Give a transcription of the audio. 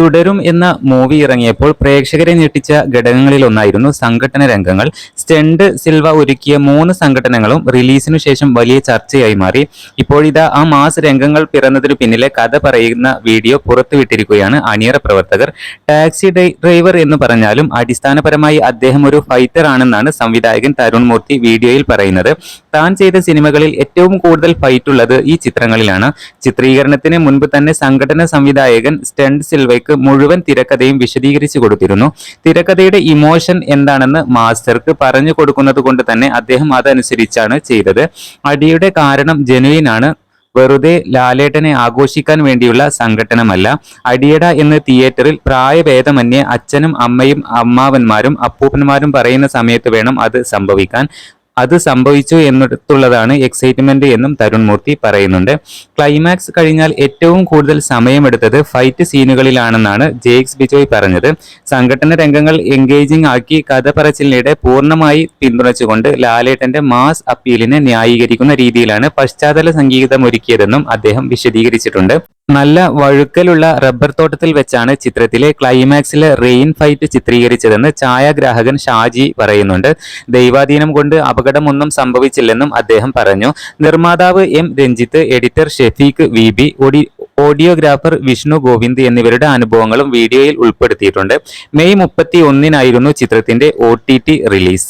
തുടരും എന്ന മൂവി ഇറങ്ങിയപ്പോൾ പ്രേക്ഷകരെ ഞെട്ടിച്ച ഘടകങ്ങളിലൊന്നായിരുന്നു സംഘടന രംഗങ്ങൾ. സ്റ്റെൻഡ് സിൽവ ഒരുക്കിയ മൂന്ന് സംഘടനകളും റിലീസിനു ശേഷം വലിയ ചർച്ചയായി മാറി. ഇപ്പോഴിതാ ആ മാസ് രംഗങ്ങൾ പിറന്നതിനു പിന്നിലെ കഥ പറയുന്ന വീഡിയോ പുറത്തുവിട്ടിരിക്കുകയാണ് അണിയറ പ്രവർത്തകർ. ടാക്സി ഡ്രൈവർ എന്ന് പറഞ്ഞാലും അടിസ്ഥാനപരമായി അദ്ദേഹം ഒരു ഫൈറ്റർ ആണെന്നാണ് സംവിധായകൻ തരുൺ മൂർത്തി വീഡിയോയിൽ പറയുന്നത്. താൻ ചെയ്ത സിനിമകളിൽ ഏറ്റവും കൂടുതൽ ഫൈറ്റ് ഉള്ളത് ഈ ചിത്രങ്ങളിലാണ്. ചിത്രീകരണത്തിന് മുൻപ് തന്നെ സംഘടന സംവിധായകൻ സ്റ്റെൻഡ് സിൽവയ്ക്ക് മുഴുവൻ തിരക്കഥയും വിശദീകരിച്ചു കൊടുത്തിരുന്നു. തിരക്കഥയുടെ ഇമോഷൻ എന്താണെന്ന് മാസ്റ്റർക്ക് പറഞ്ഞു കൊടുക്കുന്നത് കൊണ്ട് തന്നെ അദ്ദേഹം അതനുസരിച്ചാണ് ചെയ്തത്. അടിയുടെ കാരണം ജനുവിൻ ആണ്. വെറുതെ ലാലേട്ടനെ ആഘോഷിക്കാൻ വേണ്ടിയുള്ള സംഘടനമല്ല അടിയട എന്ന് തിയേറ്ററിൽ പ്രായഭേദമന്യേ അച്ഛനും അമ്മയും അമ്മാവന്മാരും അപ്പൂപ്പന്മാരും പറയുന്ന സമയത്ത് വേണം അത് സംഭവിക്കാൻ. അത് സംഭവിച്ചു എന്നിടത്തുള്ളതാണ് എക്സൈറ്റ്മെന്റ് എന്നും തരുൺ മൂർത്തി പറയുന്നുണ്ട്. ക്ലൈമാക്സ് കഴിഞ്ഞാൽ ഏറ്റവും കൂടുതൽ സമയമെടുത്തത് ഫൈറ്റ് സീനുകളിലാണെന്നാണ് ജെയ്ക്സ് ബിജോയ് പറഞ്ഞത്. സംഘടന രംഗങ്ങൾ എൻഗേജിംഗ് ആക്കി കഥ പറച്ചിലിനിടെ പൂർണമായി പിന്തുണച്ചുകൊണ്ട് ലാലേട്ടന്റെ മാസ് അപ്പീലിനെ ന്യായീകരിക്കുന്ന രീതിയിലാണ് പശ്ചാത്തല സംഗീതം ഒരുക്കിയതെന്നും അദ്ദേഹം വിശദീകരിച്ചിട്ടുണ്ട്. നല്ല വഴുക്കലുള്ള റബ്ബർ തോട്ടത്തിൽ വെച്ചാണ് ചിത്രത്തിലെ ക്ലൈമാക്സിലെ റെയിൻ ഫൈറ്റ് ചിത്രീകരിച്ചതെന്ന് ഛായാഗ്രാഹകൻ ഷാജി പറയുന്നുണ്ട്. ദൈവാധീനം കൊണ്ട് അപകടമൊന്നും സംഭവിച്ചില്ലെന്നും അദ്ദേഹം പറഞ്ഞു. നിർമ്മാതാവ് M Ranjith editor Shefeek V B Audi audiographer Vishnu Govind എന്നിവരുടെ അനുഭവങ്ങളും വീഡിയോയിൽ ഉൾപ്പെടുത്തിയിട്ടുണ്ട്. മെയ് മുപ്പത്തി ഒന്നിനായിരുന്നു ചിത്രത്തിന്റെ ഒ റിലീസ്.